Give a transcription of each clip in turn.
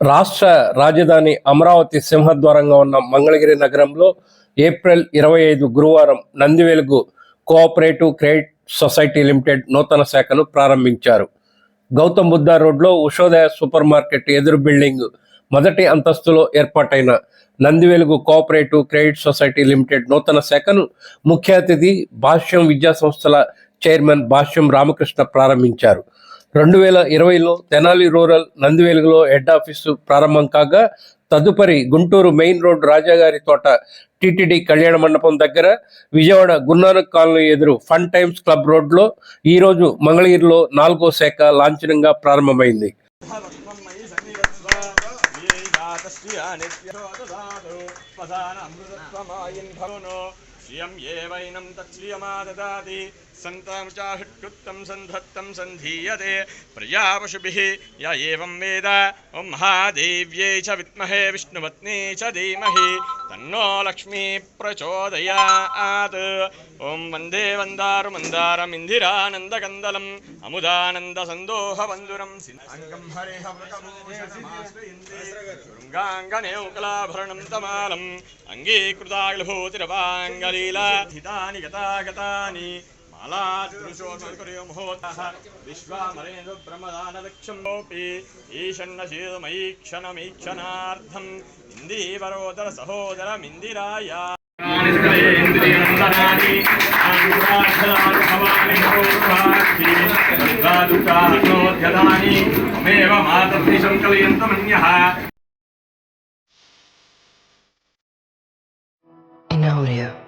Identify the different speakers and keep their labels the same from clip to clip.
Speaker 1: రాష్ట్ర రాజధాని అమరావతి సింహద్వారంగా ఉన్న మంగళగిరి నగరంలో ఏప్రిల్ ఇరవై ఐదు గురువారం Nandivelugu cooperative credit society limited నూతన శాఖను ప్రారంభించారు. గౌతమ్ బుద్ధ రోడ్లో ఉషోదయ సూపర్ మార్కెట్ ఎదురు బిల్డింగ్ మొదటి అంతస్తులో ఏర్పాటైన Nandivelugu cooperative credit society limited నూతన శాఖను ముఖ్య అతిథి భాష్యం విద్యా సంస్థల చైర్మన్ భాష్యం రామకృష్ణ ప్రారంభించారు. రెండు వేల ఇరవైలో తెనాలి రూరల్ నందివేలుగులో హెడ్ ఆఫీసు ప్రారంభం కాగా తదుపరి గుంటూరు మెయిన్ రోడ్ రాజాగారి తోట టిటిడి కళ్యాణ మండపం దగ్గర విజయవాడ గురునానక్ కాలనీ ఎదురు ఫన్ టైమ్స్ క్లబ్ రోడ్లో ఈరోజు మంగళగిరిలో నాలుగో శాఖ లాంఛనంగా ప్రారంభమైంది
Speaker 2: శ్రియం ఏవైనం తత్శ్రియమాదదాతి సంతం सन्तामुचाहृत्कृत्तं सन्धत्तं सन्धीयते प्रया पशुभिः या एवं वेद। ॐ महादेव्यै च विद्महे विष्णुपत्नी च धीमहि। तन्नो लक्ष्मी प्रचोदयात्। ॐ वंदे वन्दारुमन्दारमिन्दिरानन्दकन्दलम् अमुदानन्दसन्दोहबन्धुरं सिङ्गं तमालम्। अङ्गीकृताग्लभूतिरवाङ्गलीला। हितानि गतागतानि। ఇందీవరోదర సహోదరమిందిరాయ ఇంద్రియందనాని ఆంధ్రాక్షరాని మమేవ మాతృ సంకలయంతమన్యః
Speaker 3: in audio.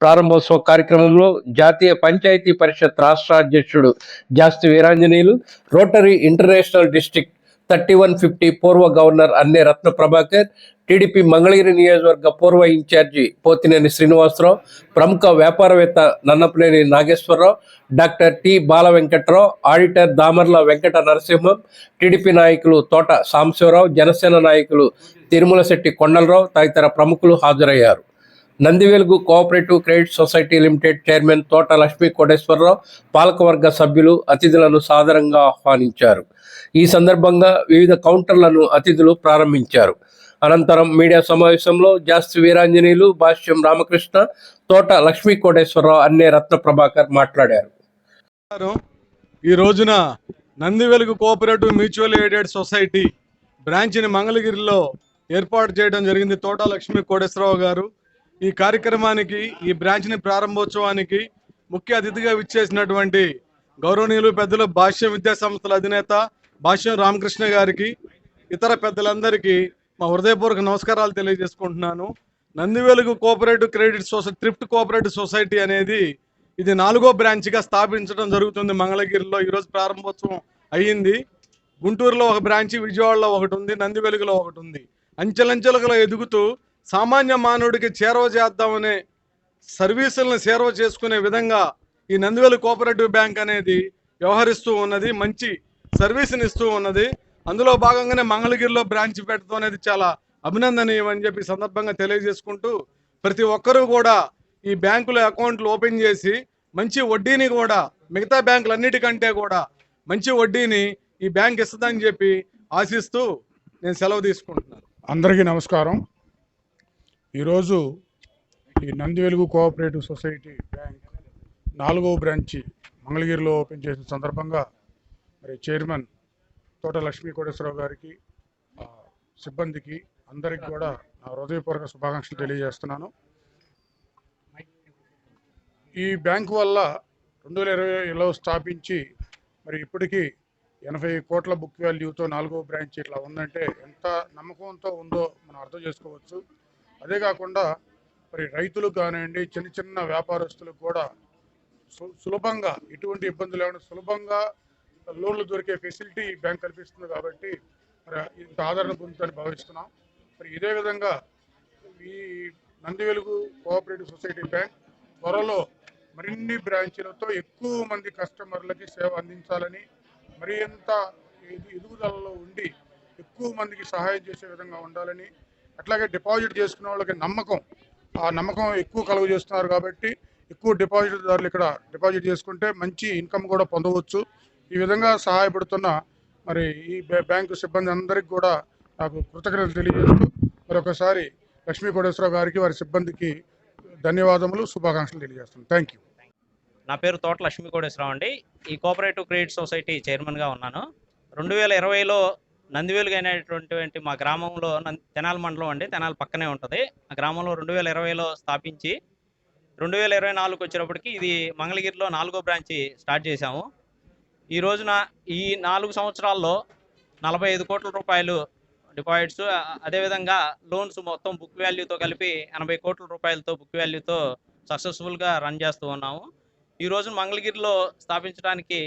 Speaker 1: ప్రారంభోత్సవ కార్యక్రమంలో జాతీయ పంచాయతీ పరిషత్ రాష్ట్ర అధ్యక్షుడు Jasti Veeranjaneyulu rotary international district thirty one fifty పూర్వ గవర్నర్ అన్నే రత్న ప్రభాకర్ టీడీపీ మంగళగిరి నియోజకవర్గ పూర్వ ఇన్ఛార్జి పోతినేని శ్రీనివాసరావు ప్రముఖ వ్యాపారవేత్త Nannapaneni Nageswararao doctor T Bala Venkatrao auditor Damarla Venkata Narasimham TDP నాయకులు తోట సాంబశివరావు జనసేన నాయకులు తిరుమల శెట్టి కొండలరావు తదితర ప్రముఖులు హాజరయ్యారు. Nandivelugu cooperative credit society limited chairman Thota Lakshmi Koteswararao పాలకవర్గ సభ్యులు అతిథులను సాదరంగా ఆహ్వానించారు. ఈ సందర్భంగా వివిధ కౌంటర్లను అతిథులు ప్రారంభించారు. అనంతరం మీడియా సమావేశంలో జాస్తి వీరాంజనేయులు భాష్యం రామకృష్ణ తోట లక్ష్మీ కోటేశ్వరరావు అన్నే రత్న ప్రభాకర్ మాట్లాడారు
Speaker 4: ఈ రోజున Nandivelugu cooperative mutual aided society బ్రాంచ్ని మంగళగిరిలో ఏర్పాటు చేయడం జరిగింది తోట లక్ష్మీ కోటేశ్వరరావు గారు. ఈ కార్యక్రమానికి ఈ బ్రాంచ్ని ప్రారంభోత్సవానికి ముఖ్య అతిథిగా విచ్చేసినటువంటి గౌరవనీయులు పెద్దలు భాష్య విద్యా సంస్థల అధినేత భాష్యం రామకృష్ణ గారికి ఇతర పెద్దలందరికీ మా హృదయపూర్వక నమస్కారాలు తెలియజేసుకుంటున్నాను. Nandivelugu cooperative credit society thrift cooperative society అనేది ఇది నాలుగో బ్రాంచ్గా స్థాపించడం జరుగుతుంది మంగళగిరిలో. ఈరోజు ప్రారంభోత్సవం అయ్యింది. గుంటూరులో ఒక బ్రాంచ్ విజయవాడలో ఒకటి ఉంది నందివెలుగులో ఒకటి ఉంది. అంచెలంచెలుగా ఎదుగుతూ సామాన్య మానవుడికి చేరవ చేద్దామనే సర్వీసులను సేర్వ చేసుకునే విధంగా ఈ నందివేలు కోఆపరేటివ్ బ్యాంక్ అనేది వ్యవహరిస్తూ ఉన్నది మంచి సర్వీస్ని ఇస్తూ ఉన్నది. అందులో భాగంగానే మంగళగిరిలో బ్రాంచ్ పెట్టడం అనేది చాలా అభినందనీయం అని చెప్పి సందర్భంగా తెలియజేసుకుంటూ ప్రతి ఒక్కరూ కూడా ఈ బ్యాంకులో అకౌంట్లు ఓపెన్ చేసి మంచి వడ్డీని కూడా మిగతా బ్యాంకులన్నిటికంటే కూడా మంచి వడ్డీని ఈ బ్యాంక్ ఇస్తుందని చెప్పి ఆశిస్తూ నేను సెలవు తీసుకుంటున్నాను.
Speaker 5: అందరికీ నమస్కారం. ఈరోజు ఈ Nandi Velugu cooperative society bank నాలుగవ బ్రాంచి మంగళగిరిలో ఓపెన్ చేసిన సందర్భంగా మరి చైర్మన్ తోట లక్ష్మీ కోటేశ్వరరావు గారికి సిబ్బందికి అందరికి కూడా నా హృదయపూర్వక శుభాకాంక్షలు తెలియజేస్తున్నాను. ఈ బ్యాంకు వల్ల రెండు వేల ఇరవైలో స్థాపించి మరి ఇప్పటికీ ఎనభై కోట్ల బుక్ వాల్యూతో నాలుగో బ్రాంచ్ ఇట్లా ఉందంటే ఎంత నమ్మకంతో ఉందో మనం అర్థం చేసుకోవచ్చు. అదే కాకుండా మరి రైతులకు కానివ్వండి చిన్న చిన్న వ్యాపారస్తులకు కూడా సు- సులభంగా ఎటువంటి ఇబ్బందులు లేకుండా సులభంగా లోన్లు దొరికే ఫెసిలిటీ బ్యాంక్ కల్పిస్తుంది కాబట్టి మరి ఇంత ఆదరణ పొందుతుందని భావిస్తున్నాం. మరి ఇదే విధంగా ఈ నంది వెలుగు కోఆపరేటివ్ సొసైటీ బ్యాంక్ త్వరలో మరిన్ని బ్రాంచీలతో ఎక్కువ మంది కస్టమర్లకి సేవ అందించాలని మరింత ఎదు- ఎదుగుదలలో ఉండి ఎక్కువ మందికి సహాయం చేసే విధంగా ఉండాలని అట్లాగే డిపాజిట్ చేసుకునే వాళ్ళకి నమ్మకం. ఆ నమ్మకం ఎక్కువ కలుగు చేస్తున్నారు కాబట్టి ఎక్కువ డిపాజిట్దారులు ఇక్కడ డిపాజిట్ చేసుకుంటే మంచి ఇన్కమ్ కూడా పొందవచ్చు. ఈ విధంగా సహాయపడుతున్న మరి ఈ బ్యాంకు సిబ్బంది అందరికీ కూడా నాకు కృతజ్ఞతలు తెలియజేస్తూ మరొకసారి లక్ష్మీ కోటేశ్వరరావు గారికి వారి సిబ్బందికి ధన్యవాదములు శుభాకాంక్షలు తెలియజేస్తున్నాను. థ్యాంక్ యూ
Speaker 3: నా పేరు తోట లక్ష్మీ కోటేశ్వరరావు అండి. ఈ కోఆపరేటివ్ క్రెడిట్ సొసైటీ చైర్మన్గా ఉన్నాను. రెండు వేల ఇరవైలో నందివేలుగు అనేటటువంటి మా గ్రామంలో తెనాల మండలం అండి. తెనాల పక్కనే ఉంటుంది. ఆ గ్రామంలో రెండు వేల ఇరవైలో స్థాపించి రెండు వేల ఇరవై నాలుగు వచ్చేటప్పటికి ఇది మంగళగిరిలో నాలుగో బ్రాంచి స్టార్ట్ చేశాము. ఈ రోజున ఈ నాలుగు సంవత్సరాల్లో నలభై ఐదు కోట్ల రూపాయలు డిపాజిట్స్ అదేవిధంగా లోన్స్ మొత్తం బుక్ వాల్యూతో కలిపి ఎనభై కోట్ల రూపాయలతో బుక్ వాల్యూతో సక్సెస్ఫుల్గా రన్ చేస్తూ ఉన్నాము. ఈ రోజు మంగళగిరిలో స్థాపించడానికి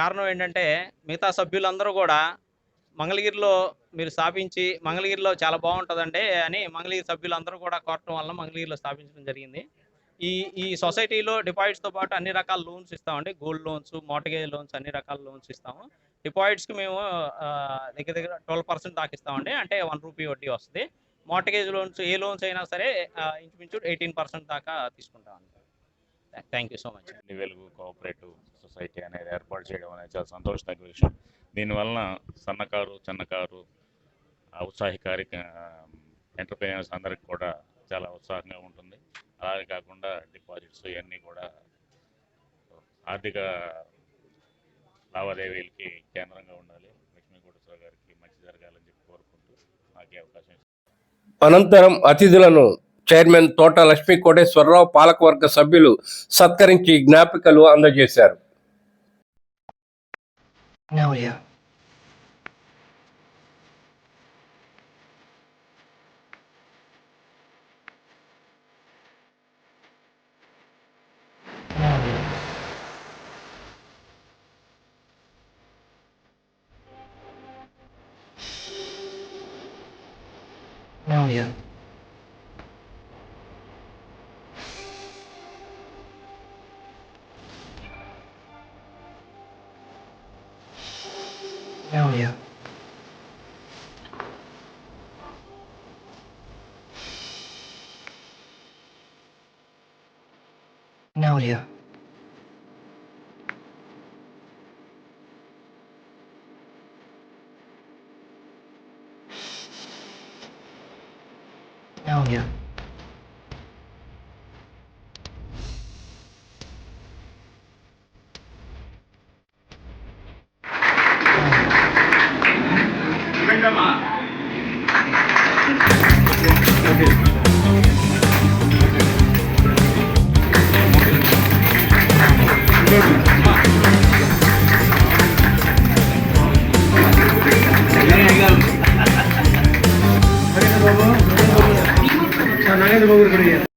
Speaker 3: కారణం ఏంటంటే మిగతా సభ్యులందరూ కూడా మంగళగిరిలో మీరు స్థాపించి మంగళగిరిలో చాలా బాగుంటుందండి అని మంగళగిరి సభ్యులందరూ కూడా కోరటం వల్ల మంగళగిరిలో స్థాపించడం జరిగింది. ఈ ఈ సొసైటీలో డిపాజిట్స్తో పాటు అన్ని రకాల లోన్స్ ఇస్తామండి. గోల్డ్ లోన్స్ మోటగేజ్ లోన్స్ అన్ని రకాల లోన్స్ ఇస్తాము. డిపాజిట్స్కి మేము దగ్గర దగ్గర ట్వెల్వ్ పర్సెంట్ దాకా ఇస్తామండి. అంటే వన్ రూపీ వడ్డీ వస్తుంది. మోటగేజ్ లోన్స్ ఏ లోన్స్ అయినా సరే ఇంచుమించు ఎయిటీన్ పర్సెంట్ దాకా తీసుకుంటామండి. Thank you so much.
Speaker 6: Velugu cooperative society అనేది ఏర్పాటు చేయడం అనేది చాలా సంతోషదగ్గ విషయం. దీనివలన సన్నకారు చిన్నకారు ఆ ఉత్సాహకారి ఎంటర్ప్రైనర్స్ అందరికి కూడా చాలా ఉత్సాహంగా ఉంటుంది. అలాగే కాకుండా డిపాజిట్స్ ఇవన్నీ కూడా ఆర్థిక లావాదేవీలకి కేంద్రంగా ఉండాలి. లక్ష్మీ కోటేశ్వర గారికి మంచి జరగాలని చెప్పి కోరుకుంటూ నాకు అవకాశం.
Speaker 1: అనంతరం అతిథులను చైర్మన్ తోట లక్ష్మీ కోటేశ్వరరావు పాలకవర్గ సభ్యులు సత్కరించి జ్ఞాపికలు అందజేశారు.
Speaker 7: Now, yeah. out here. Down here.